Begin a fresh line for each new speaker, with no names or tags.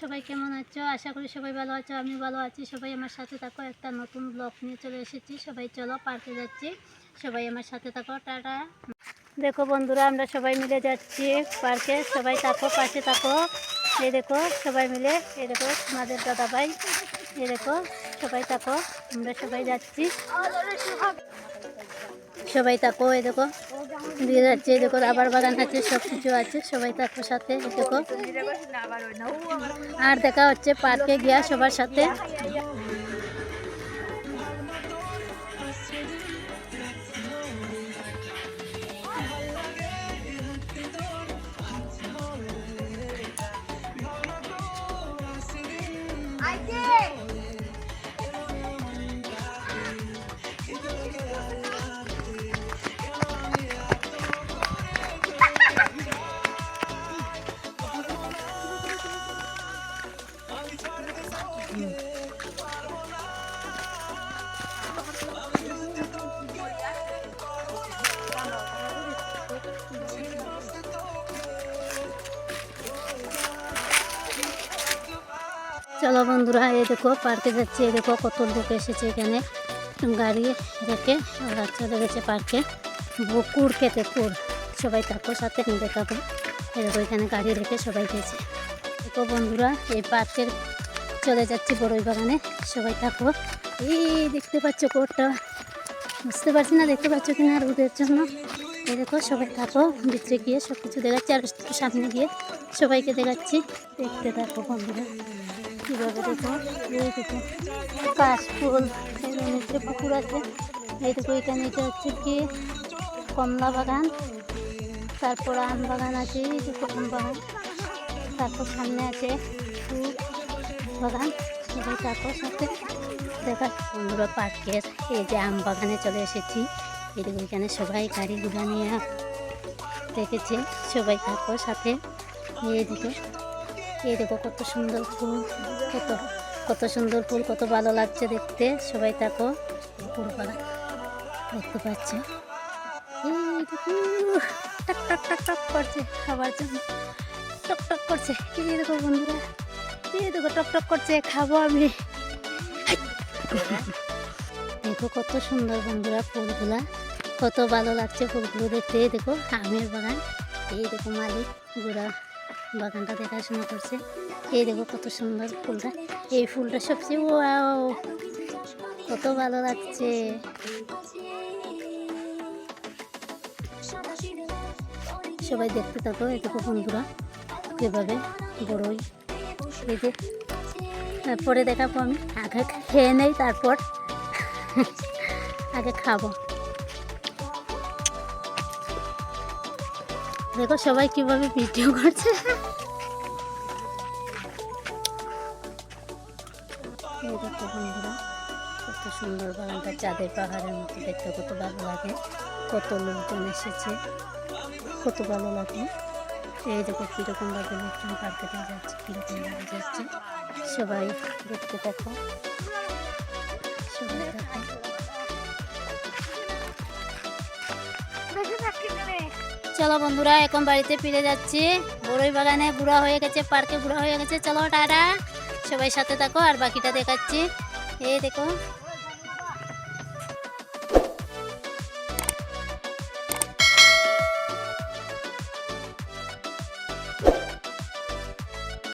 সবাই কেমন আছো? আশা করি সবাই ভালো আছো আমি ভালো আছি। সবাই আমার সাথে থাকো, একটা নতুন ব্লগ নিয়ে চলে এসেছি। সবাই চলো পার্কে যাচ্ছি। সবাই আমার সাথে থাকো, টাটা। দেখো বন্ধুরা, আমরা সবাই মিলে যাচ্ছি পার্কে সবাই থাকো, পাশে থাকো। এই দেখো, সবাই মিলে, এই দেখো আমাদের দাদা ভাই এই দেখো, সবাই থাকো, আমরা সবাই যাচ্ছি। সবাই থাকো, এই দেখো। দিয়ে যাচ্ছে দেখো রাবার বাগান আছে সব কিছু আছে, সবাই থাকো সাথে দেখো। আর দেখা হচ্ছে পার্কে গিয়া সবার সাথে। চলো বন্ধুরা, এই দেখো, পার্কে যাচ্ছে, এই দেখো কত লোক এসেছে এখানে। গাড়ি রেখে চলে গেছে পার্কে। কুর খেতে, কুর। সবাই থাকো, সাথে আমি দেখাবো দেখো, এখানে গাড়ি রেখে সবাই গেছে। দেখো বন্ধুরা, এই পার্কের চলে যাচ্ছি বড়ই বাগানে। সবাই থাকো। এই দেখতে পাচ্ছ কোরটা। বুঝতে পারছি না, দেখতে পাচ্ছ কিনা আর ওদের জন্য। এই দেখো, সবাই থাকো। ভিতরে গিয়ে সব কিছু দেখাচ্ছি আর সামনে গিয়ে সবাইকে দেখাচ্ছি। দেখতে থাকো বন্ধুরা, কীভাবে দেখো। এই দেখো, কাশ ফুল। এই নিচে পুকুর আছে। এই দেখো এখানে এটা হচ্ছে কি? কমলা বাগান। তারপর আম বাগান আছে। এই দেখো আম বাগান। তারপর সামনে আছে বাগান। তারপর সাথে দেখা সুন্দর পার্কের এই যে আম বাগানে চলে এসেছি। এই দেখো এখানে সবাই গাড়ি ঘোড়া নিয়ে রেখেছে সবাই থাকো সাথে এই দেখো এই দেখো, কত সুন্দর ফুল, কত কত সুন্দর ফুল, কত ভালো লাগছে দেখতে। সবাই তাকো ফুল পাড়া দেখতে পাচ্ছে। এই দেখো, টক টক টক টক করছে, খাবার জন্য। টক টক করছে। এই দেখো বন্ধুরা এই দেখো টক টক করছে, খাব আমি। দেখো কত সুন্দর বন্ধুরা ফুলগুলা, কত ভালো লাগছে ফুলগুলো দেখতে দেখো আমের বাগান, এই দেখো মালিক গুড়া বাগানটা দেখাশোনা করছে, এই দেখো কত সুন্দর ফুলটা, এই ফুলটা সবচেয়ে ওয়াও, কত ভালো লাগছে। সবাই দেখতে থাকো দেখো বন্ধুরা কীভাবে বড়ই এই যে, তারপরে দেখাবো আমি। আগে খেয়ে নেই, তারপর আগে খাব। দেখো সবাই কীভাবে ভিডিও করছে। দেখো বন্ধুরা, কত সুন্দর বাগানটা, চাঁদের পাহাড়ের মতো দেখতে, কত ভালো লাগে। কত লোকজন এসেছে, কত ভালো লাগে এই দেখো কীরকমভাবে লোকজন পার্কে দিয়ে যাচ্ছে কীরকমভাবে যাচ্ছে। সবাই দেখতে দেখো। চলো বন্ধুরা, এখন বাড়িতে ফিরে যাচ্ছি। বড়ই বাগানে বুড়া হয়ে গেছে, পার্কে বুড়া হয়ে গেছে। চলো টাটা। সবাই সাথে থাকো, আর বাকিটা দেখাচ্ছি। এই দেখো।